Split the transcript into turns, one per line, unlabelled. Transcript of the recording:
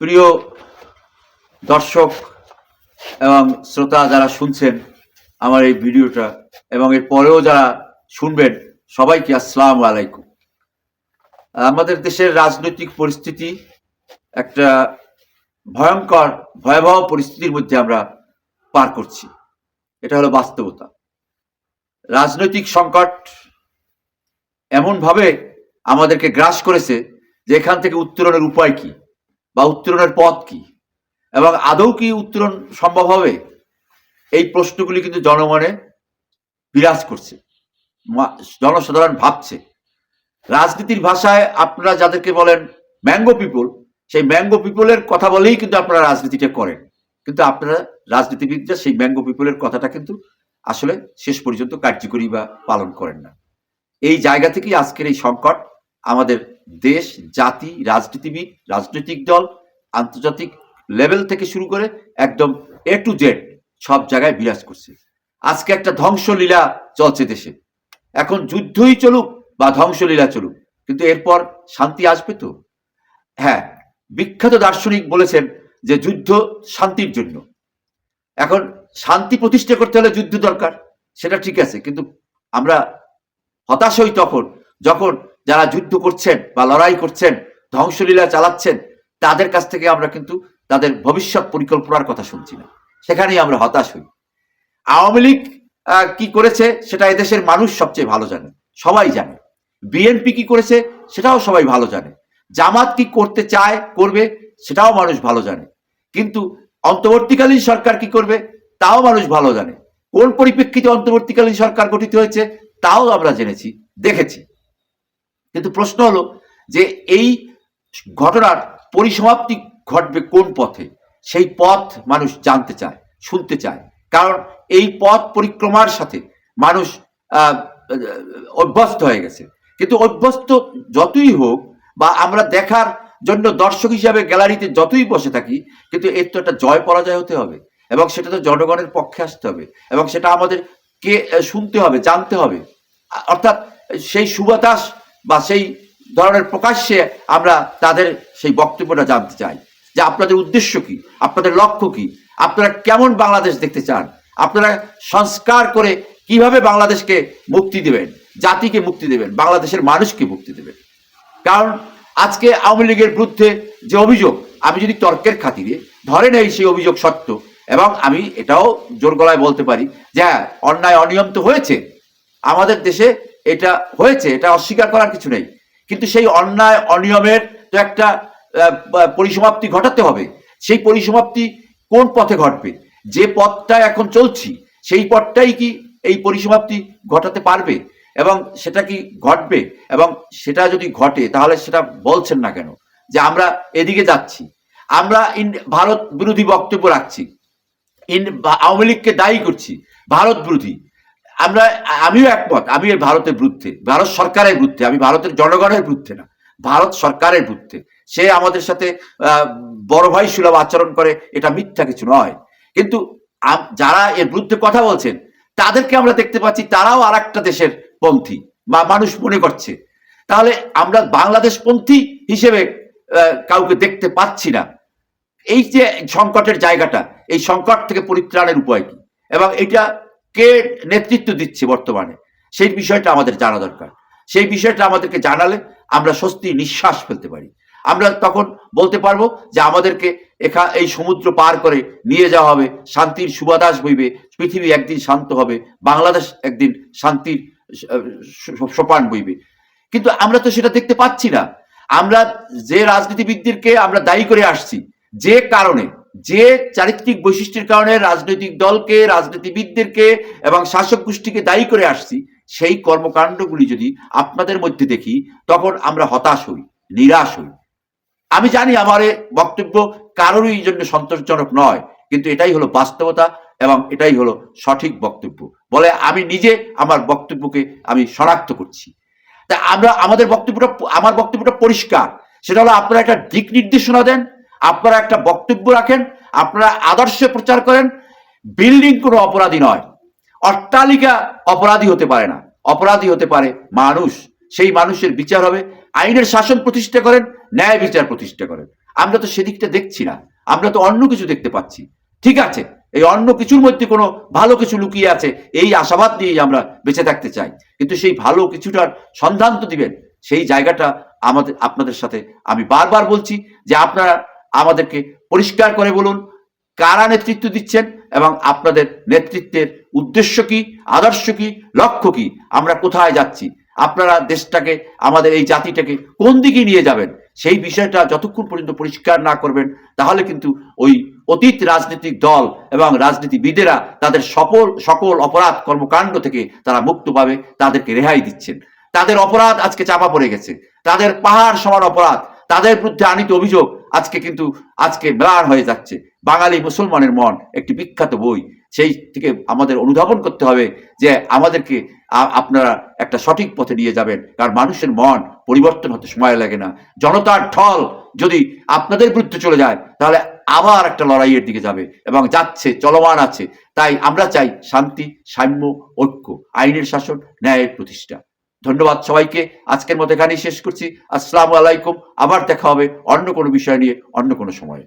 প্রিয় দর্শক এবং শ্রোতা যারা শুনছেন আমার এই ভিডিওটা এবং এর পরেও যারা শুনবেন, সবাইকে আসসালাম আলাইকুম। আমাদের দেশের রাজনৈতিক পরিস্থিতি একটা ভয়ঙ্কর, ভয়াবহ পরিস্থিতির মধ্যে আমরা পার করছি। এটা হলো বাস্তবতা। রাজনৈতিক সংকট এমনভাবে আমাদেরকে গ্রাস করেছে যে এখান থেকে উত্তরণের উপায় কি বা উত্তরণের পথ কি? এবং আদৌ কি উত্তরণ সম্ভব হবে? এই প্রশ্নগুলি কিন্তু জনমনে বিরাজ করছে। জনসাধারণ ভাবছে। রাজনীতির ভাষায় আপনারা যাদেরকে বলেন ম্যাঙ্গো পিপল, সেই ম্যাঙ্গো পিপলের কথা বলেই কিন্তু আপনারা রাজনীতিটা করেন। কিন্তু আপনারা রাজনীতিবিদরা সেই ম্যাঙ্গো পিপলের কথাটা কিন্তু আসলে শেষ পর্যন্ত কার্যকরী বা পালন করেন না। এই জায়গা থেকেই আজকের এই সংকট আমাদের দেশ, জাতি, রাজনীতিবিদ, রাজনৈতিক দল, আন্তর্জাতিক লেভেল থেকে শুরু করে একদম এ টু জেড সব জায়গায় বিরাজ করছে। আজকে একটা ধ্বংসলীলা চলছে দেশে। এখন যুদ্ধই চলুক বা ধ্বংসলীলা চলুক, কিন্তু এরপর শান্তি আসবে তো? হ্যাঁ বিখ্যাত দার্শনিক বলেছেন যে যুদ্ধ শান্তির জন্য। এখন শান্তি প্রতিষ্ঠা করতে হলে যুদ্ধ দরকার, সেটা ঠিক আছে, কিন্তু আমরা হতাশ হই তখন, যখন যারা যুদ্ধ করছেন বা লড়াই করছেন, ধ্বংসলীলা চালাচ্ছেন, তাদের কাছ থেকে আমরা কিন্তু তাদের ভবিষ্যৎ পরিকল্পনার কথা শুনছি না। সেখানেই আমরা হতাশ হই। আওয়ামী লীগ কি করেছে সেটা এদেশের মানুষ সবচেয়ে ভালো জানে, সবাই জানে। বিএনপি কি করেছে সেটাও সবাই ভালো জানে। জামাত কি করতে চায়, করবে সেটাও মানুষ ভালো জানে। কিন্তু অন্তর্বর্তীকালীন সরকার কি করবে তাও মানুষ ভালো জানে। কোন পরিপ্রেক্ষিতে অন্তর্বর্তীকালীন সরকার গঠিত হয়েছে তাও আমরা জেনেছি, দেখেছি। কিন্তু প্রশ্ন হলো যে এই ঘটনার পরিসমাপ্তি ঘটবে কোন পথে? সেই পথ মানুষ জানতে চায়, শুনতে চায়। কারণ এই পথ পরিক্রমার সাথে মানুষ অভ্যস্ত হয়ে গেছে। কিন্তু অভ্যস্ত যতই হোক বা আমরা দেখার জন্য দর্শক হিসাবে গ্যালারিতে যতই বসে থাকি, কিন্তু এর তো একটা জয় পরাজয় হতে হবে এবং সেটা তো জনগণের পক্ষে আসতে হবে এবং সেটা আমাদের কে শুনতে হবে, জানতে হবে। অর্থাৎ সেই সুবাতাস বা সেই ধরনের প্রকাশ্যে আমরা তাদের সেই বক্তব্যটা জানতে চাই যে আপনাদের উদ্দেশ্য কি? আপনাদের লক্ষ্য কি? আপনারা কেমন বাংলাদেশ দেখতে চান? আপনারা সংস্কার করে কীভাবে বাংলাদেশকে মুক্তি দেবেন? জাতিকে মুক্তি দেবেন? বাংলাদেশের মানুষকে মুক্তি দেবেন? কারণ আজকে আওয়ামী লীগের বিরুদ্ধে যে অভিযোগ, আমি যদি তর্কের খাতিরে ধরে নেই সেই অভিযোগ সত্য, এবং আমি এটাও জোর গলায় বলতে পারি যে হ্যাঁ অন্যায় অনিয়ম তো হয়েছে। আমাদের দেশে এটা হয়েছে, এটা অস্বীকার করার কিছু নেই। কিন্তু সেই অন্যায়, অনিয়মের তো একটা পরিসমাপ্তি ঘটাতে হবে। সেই পরিসমাপ্তি কোন পথে ঘটবে? যে পথটা এখন চলছি, সেই পথটাই কি এই পরিসমাপ্তি ঘটাতে পারবে? এবং সেটা কি ঘটবে? এবং সেটা যদি ঘটে, তাহলে সেটা বলছেন না কেন? যে আমরা এদিকে যাচ্ছি। আমরা ইন- ভারত বিরোধী বক্তব্য রাখছি। ইন আওয়ামী লীগকে দায়ী করছি। ভারত বিরোধী। আমরা, আমিও একমত, আমি ভারতের বিরুদ্ধে ভারত সরকারের বিরুদ্ধে আমি ভারতের জনগণের বিরুদ্ধে না, ভারত সরকারের বিরুদ্ধে সে আমাদের সাথে বড় ভাই সুলভ আচরণ করে, এটা মিথ্যা কিছু নয়। কিন্তু যারা এর বিরুদ্ধে কথা বলছেন, তাদেরকে আমরা দেখতে পাচ্ছি, তারাও আর একটা দেশের পন্থী, বা মানুষ মনে করছে। তাহলে আমরা বাংলাদেশ পন্থী হিসেবে কাউকে দেখতে পাচ্ছি না। এই যে সংকটের জায়গাটা, এই সংকট থেকে পরিত্রাণের উপায় কি? এবং এটা কে নেতৃত্ব দিচ্ছে বর্তমানে? সেই বিষয়টা আমাদের জানা দরকার। সেই বিষয়টা আমাদেরকে জানালে আমরা স্বস্তি, নিঃশ্বাস ফেলতে পারি। আমরা তখন বলতে পারব যে আমাদেরকে এখা, এই সমুদ্র পার করে নিয়ে যাওয়া হবে, শান্তির সুবাতাস বইবে, পৃথিবী একদিন শান্ত হবে, বাংলাদেশ একদিন শান্তির সোপান বইবে। কিন্তু আমরা তো সেটা দেখতে পাচ্ছি না। আমরা যে রাজনীতিবিদদেরকে আমরা দায়ী করে আসছি, যে কারণে যে চারিত্রিক বৈশিষ্ট্যের কারণে রাজনৈতিক দলকে, রাজনীতিবিদদেরকে এবং শাসক গোষ্ঠীকে দায়ী করে আসছি, সেই কর্মকাণ্ডগুলি যদি আপনাদের মধ্যে দেখি, তখন আমরা হতাশ হই, নিরাশ হই। আমি জানি আমার বক্তব্য কারোরই জন্য সন্তোষজনক নয়, কিন্তু এটাই হলো বাস্তবতা এবং এটাই হলো সঠিক বক্তব্য। বলে আমি নিজে আমার বক্তব্যকে আমি শনাক্ত করছি। তা আমরা, আমাদের বক্তব্যটা, আমার বক্তব্যটা পরিষ্কার। সেটা হলো আপনারা একটা দিক নির্দেশনা দেন আপনারা একটা বক্তব্য রাখেন, আপনারা আদর্শ প্রচার করেন, বিল্ডিং কোনো অপরাধী নয়। অট্টালিকা অপরাধী হতে পারে না, অপরাধী হতে পারে মানুষ। সেই মানুষের বিচার হবে, আইনের শাসন প্রতিষ্ঠা করেন, ন্যায় বিচার প্রতিষ্ঠা করেন। আমরা তো সেদিকটা দেখছি না, আমরা তো অন্য কিছু দেখতে পাচ্ছি। ঠিক আছে, এই অন্য কিছুর মধ্যে কোনো ভালো কিছু লুকিয়ে আছে, এই আশাবাদ নিয়েই আমরা বেঁচে থাকতে চাই। কিন্তু সেই ভালো কিছুটার সন্ধান তো দিবেন, সেই জায়গাটা আমাদের, আপনাদের সাথে আমি বারবার বলছি যে আপনারা আমাদেরকে পরিষ্কার করে বলুন, কারা নেতৃত্ব দিচ্ছেন এবং আপনাদের নেতৃত্বের উদ্দেশ্য কি, আদর্শ কি, লক্ষ্য কি, আমরা কোথায় যাচ্ছি? আপনারা দেশটাকে, আমাদের এই জাতিটাকে কোন দিকে নিয়ে যাবেন? সেই বিষয়টা যতক্ষণ পর্যন্ত পরিষ্কার না করবেন, তাহলে কিন্তু ওই অতীত রাজনৈতিক দল এবং রাজনীতিবিদেরা তাদের সকল সকল অপরাধ কর্মকাণ্ড থেকে তারা মুক্ত পাবে, তাদেরকে রেহাই দিচ্ছেন। তাদের অপরাধ আজকে চাপা পড়ে গেছে। তাদের পাহাড় সমান অপরাধ। তাদের বিরুদ্ধে আনিত অভিযোগ আজকে কিন্তু, আজকে ম্লান হয়ে যাচ্ছে। বাঙালি মুসলমানের মন একটি বিখ্যাত বই। সেই থেকে আমাদের অনুধাবন করতে হবে যে আমাদেরকে আপনারা একটা সঠিক পথে নিয়ে যাবেন। কারণ মানুষের মন পরিবর্তন হতে সময় লাগে না। জনতার ঠল যদি আপনাদের বিরুদ্ধে চলে যায়, তাহলে আবার একটা লড়াইয়ের দিকে যাবে এবং যাচ্ছে, চলমান আছে। তাই আমরা চাই শান্তি, সাম্য, ঐক্য, আইনের শাসন, ন্যায়ের প্রতিষ্ঠা। ধন্যবাদ সবাইকে। আজকের মতো এখানেই শেষ করছি। আসসালামু আলাইকুম। আবার দেখা হবে অন্য কোনো বিষয় নিয়ে, অন্য কোনো সময়ে।